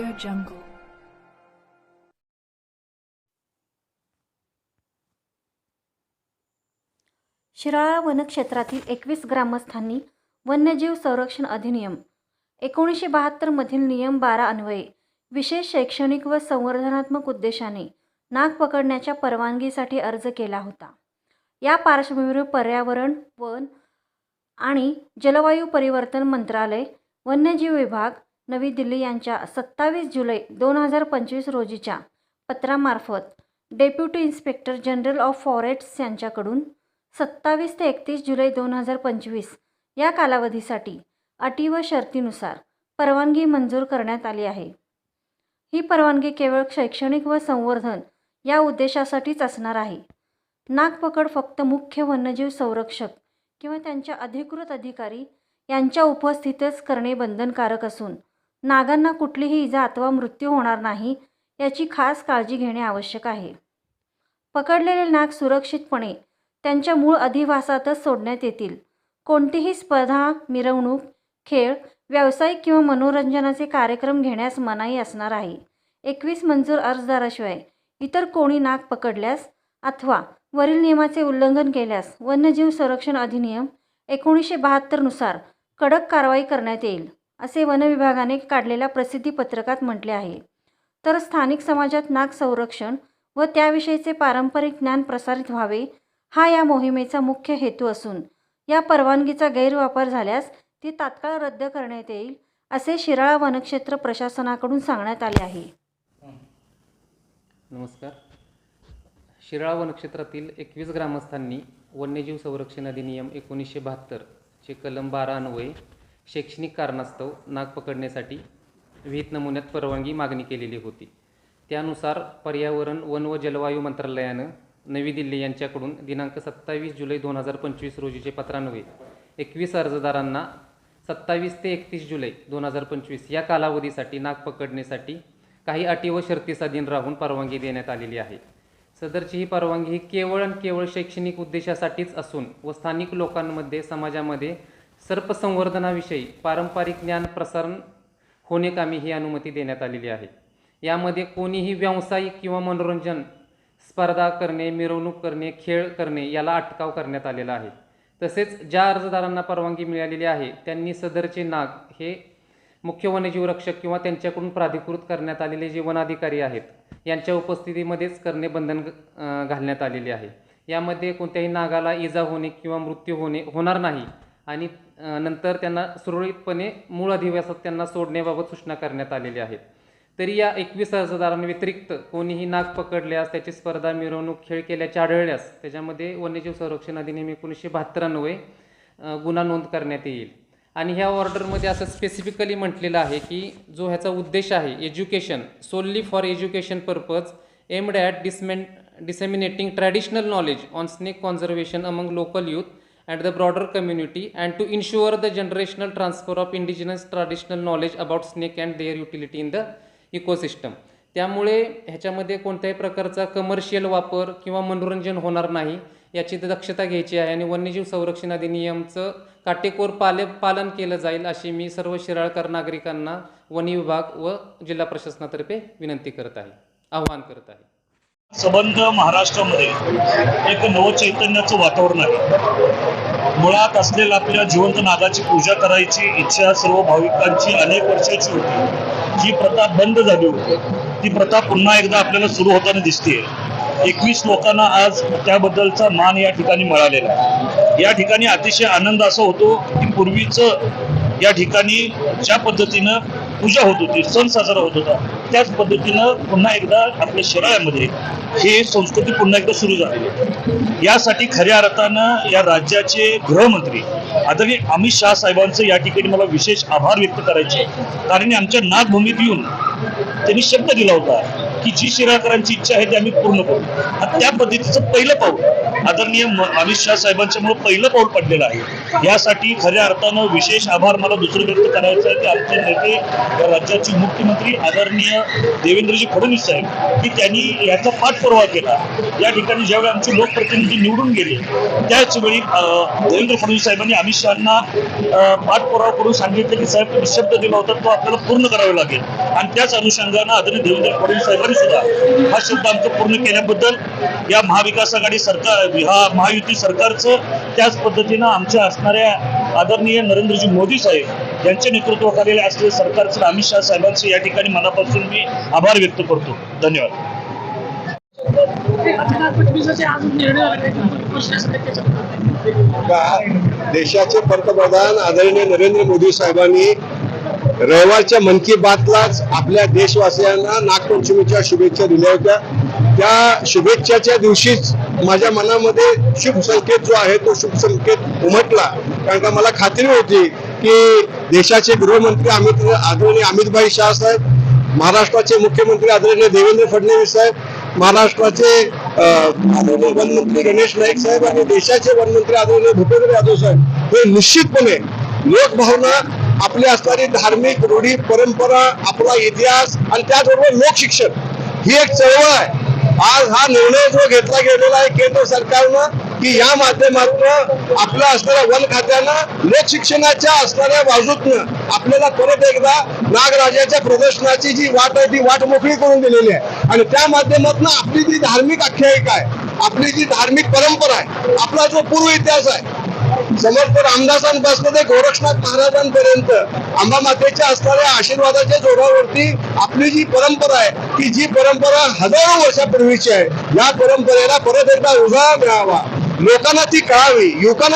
Audio Jungle. Shirala वनक्षेत्रातील एकवीस ग्रामस्थांनी वन्यजीव संरक्षण अधिनियम एकोणीसशे बहात्तरमधील नियम बारा अन्वये विशेष शैक्षणिक व संवर्धनात्मक उद्देशाने नाग पकडण्याच्या परवानगीसाठी अर्ज केला होता या पार्श्वभूमीवर पर्यावरण वन आणि जलवायू परिवर्तन मंत्रालय वन्यजीव विभाग नवी दिल्ली यांच्या सत्तावीस जुलै दोन हजार पंचवीस रोजीच्या पत्रामार्फत deputy inspector general of forests यांच्याकडून सत्तावीस ते एकतीस जुलै दोन हजार पंचवीस या कालावधीसाठी अटी व शर्तीनुसार परवानगी मंजूर करण्यात आली आहे. ही परवानगी केवळ शैक्षणिक व संवर्धन या उद्देशासाठीच असणार आहे. नागपकड फक्त मुख्य वन्यजीव संरक्षक किंवा त्यांच्या अधिकृत अधिकारी यांच्या उपस्थितच करणे बंधनकारक असून नागांना कुठलीही इजा अथवा मृत्यू होणार नाही याची खास काळजी घेणे आवश्यक आहे. पकडलेले नाग सुरक्षितपणे त्यांच्या मूळ अधिवासातच सोडण्यात येतील. कोणतीही स्पर्धा मिरवणूक खेळ व्यावसायिक किंवा मनोरंजनाचे कार्यक्रम घेण्यास मनाई असणार आहे. एकवीस मंजूर अर्जदाराशिवाय इतर कोणी नाग पकडल्यास अथवा वरील नियमाचे उल्लंघन केल्यास वन्यजीव संरक्षण अधिनियम एकोणीसशे बहात्तरनुसार कडक कारवाई करण्यात येईल. असे वनविभागाने काढलेल्या प्रसिद्धीपत्रकात म्हटले आहे. तर स्थानिक समाजात नाग संरक्षण व त्याविषयीचे पारंपरिक ज्ञान प्रसारित व्हावे हा या मोहिमेचा मुख्य हेतू असून या परवानगीचा गैरवापर झाल्यास ती तात्काळ रद्द करण्यात येईल असे शिराळा वनक्षेत्र प्रशासनाकडून सांगण्यात आले आहे. नमस्कार. शिराळा वनक्षेत्रातील एकवीस ग्रामस्थांनी वन्यजीव संरक्षण अधिनियम एकोणीसशे बहात्तरचे कलम बारा अन्वये शैक्षणिक कारणास्तव नाग पकडण्यासाठी विहित नमुन्यात परवानगी मागणी केलेली होती. त्यानुसार पर्यावरण वन व जलवायू मंत्रालयानं नवी दिल्ली यांच्याकडून दिनांक सत्तावीस जुलै दोन हजार पंचवीस रोजीचे पत्रान्वये एकवीस अर्जदारांना सत्तावीस ते एकतीस जुलै दोन हजार पंचवीस या कालावधीसाठी नाग पकडण्यासाठी काही अटी व शर्तीस अधीन राहून परवानगी देण्यात आलेली आहे. सदरची ही परवानगी ही केवळ आणि केवळ शैक्षणिक उद्देशासाठीच असून व स्थानिक लोकांमध्ये समाजामध्ये सर्पसंवर्धनाविषयी पारंपरिक ज्ञान प्रसारण होणे कामी ही अनुमती देण्यात आलेली आहे. यामध्ये कोणीही व्यावसायिक किंवा मनोरंजन स्पर्धा करणे मिरवणूक करणे खेळ करणे याला अटकाव करण्यात आलेला आहे. तसेच ज्या अर्जदारांना परवानगी मिळालेली आहे त्यांनी सदरचे नाग हे मुख्य वन्यजीव रक्षक किंवा त्यांच्याकडून प्राधिकृत करण्यात आलेले जे वनाधिकारी आहेत यांच्या उपस्थितीमध्येच करणे बंधन घालण्यात आलेले आहे. यामध्ये कोणत्याही नागाला इजा होणे किंवा मृत्यू होणे होणार नाही आणि नंतर त्यांना सुरळीतपणे मूळ अधिवासात त्यांना सोडण्याबाबत सूचना करण्यात आलेल्या आहेत. तरी या एकवीस अर्जदारांव्यतिरिक्त कोणीही नाग पकडल्यास त्याची स्पर्धा मिरवणूक खेळ केल्याचे आढळल्यास त्याच्यामध्ये वन्यजीव संरक्षण अधिनियम एकोणीसशे बहात्तरान्वये गुन्हा नोंद करण्यात येईल. आणि ह्या ऑर्डरमध्ये असं स्पेसिफिकली म्हटलेलं आहे की जो ह्याचा उद्देश आहे education solely for education purpose aimed at dissem disseminating traditional knowledge on snake conservation among local youth and the broader community and to ensure the generational transfer of indigenous traditional knowledge about snake and their utility in the ecosystem त्यामुळे ह्याच्यामध्ये कोणत्याही प्रकारचा commercial वापर किंवा मनोरंजन होणार नाही याची दक्षता घ्यायची आहे आणि वन्यजीव संरक्षण अधिनियमचं काटेकोर पाले पालन केलं जाईल अशी मी सर्व शिराळकर नागरिकांना वन विभाग व जिल्हा प्रशासनातर्फे विनंती करत आहे आवाहन करत आहे. सबंध महाराष्ट्रामध्ये एक नवचैतन्याचं वातावरण आहे. मुळात असलेल्या आपल्या जिवंत नागाची पूजा करायची इच्छा सर्व भाविकांची अनेक वर्षाची होती. जी प्रथा बंद झाली होती. ती प्रथा पुन्हा एकदा आपल्याला सुरू होताना दिसते एकवीस लोकांना आज त्याबद्दलचा मान या ठिकाणी मिळालेला आहे. या ठिकाणी अतिशय आनंद असा होतो की पूर्वीचं या ठिकाणी ज्या पद्धतीनं पूजा होत होती सण साजरा होत होता. त्याच पद्धतीनं पुन्हा एकदा आपल्या शहरामध्ये हे संस्कृती पुन्हा एकदा सुरू झाली यासाठी खऱ्या अर्थानं या राज्याचे गृहमंत्री आदरणीय अमित शहा साहेबांचं या ठिकाणी मला विशेष आभार व्यक्त करायचे कारण आमच्या नागभूमीत येऊन त्यांनी शब्द दिला होता की जी शिराकरांची इच्छा आहे ती आम्ही पूर्ण करू. त्या पद्धतीचं पहिलं पाऊल आदरणीय अमित शहा साहेबांच्यामुळे पहिलं पाऊल पडलेलं आहे. यासाठी खऱ्या अर्थानं विशेष आभार मला दुसरं व्यक्त करायचं आहे की आमचे नेते राज्याचे मुख्यमंत्री आदरणीय देवेंद्रजी फडणवीस साहेब की त्यांनी याचा पाठपुरावा केला. या ठिकाणी ज्यावेळी आमचे लोकप्रतिनिधी निवडून गेले त्याच वेळी देवेंद्र फडणवीस साहेबांनी अमित शहाना पाठपुरावा करून सांगितलं की साहेब तुम्ही शब्द दिला होता तो आपल्याला पूर्ण करावा लागेल. आणि त्याच अनुषंगानं आदरणीय देवेंद्र फडणवीस साहेबांनी सुद्धा हा शब्द आमचं पूर्ण केल्याबद्दल या महाविकास आघाडी सरकार हा महायुती सरकारचं त्याच पद्धतीनं आमच्या असणाऱ्या आदरणीय नरेंद्रजी मोदी साहेब यांच्या नेतृत्वाखाली असलेल्या सरकारचं अमित शहा साहेबांचे या ठिकाणी मनापासून मी आभार व्यक्त करतो. धन्यवाद. देशाचे पंतप्रधान आदरणीय नरेंद्र मोदी साहेबांनी रविवारच्या मन की बातलाच आपल्या देशवासियांना नागपंचमीच्या शुभेच्छा दिल्या होत्या. त्या शुभेच्छाच्या दिवशीच माझ्या मनामध्ये शुभ संकेत जो आहे तो शुभ संकेत उमटला. कारण का मला खात्री होती की देशाचे गृहमंत्री अमित आदरणीय अमितभाई शाह साहेब महाराष्ट्राचे मुख्यमंत्री आदरणीय देवेंद्र फडणवीस साहेब महाराष्ट्राचे आदरणीय वनमंत्री गणेश नाईक साहेब आणि देशाचे वनमंत्री आदरणीय भूपेंद्र यादव साहेब हे निश्चितपणे लोकभावना आपली असणारी धार्मिक रूढी परंपरा आपला इतिहास आणि त्याचबरोबर लोकशिक्षण ही एक चळवळ आहे. आज हा निर्णय जो घेतला गेलेला आहे केंद्र सरकारनं की या माध्यमातून आपल्या असणाऱ्या वन खात्यानं लोकशिक्षणाच्या असणाऱ्या बाजूतनं आपल्याला परत एकदा नागराजाच्या प्रदर्शनाची जी वाट आहे ती वाट मोकळी करून दिलेली आहे. आणि त्या माध्यमातून आपली जी धार्मिक आख्यायिका आहे आपली जी धार्मिक परंपरा आहे आपला जो पूर्व इतिहास आहे समर्थ रामदासांपासून ते गोरक्षनाथ महाराजांपर्यंत आंबा मातेच्या असणाऱ्या आशीर्वादाच्या जोरावरती आपली जी परंपरा आहे ती जी परंपरा हजारो वर्षापूर्वीची आहे या परंपरेला परत एकदा उजाळा मिळावा. लोकांना ती कळावी युवकांना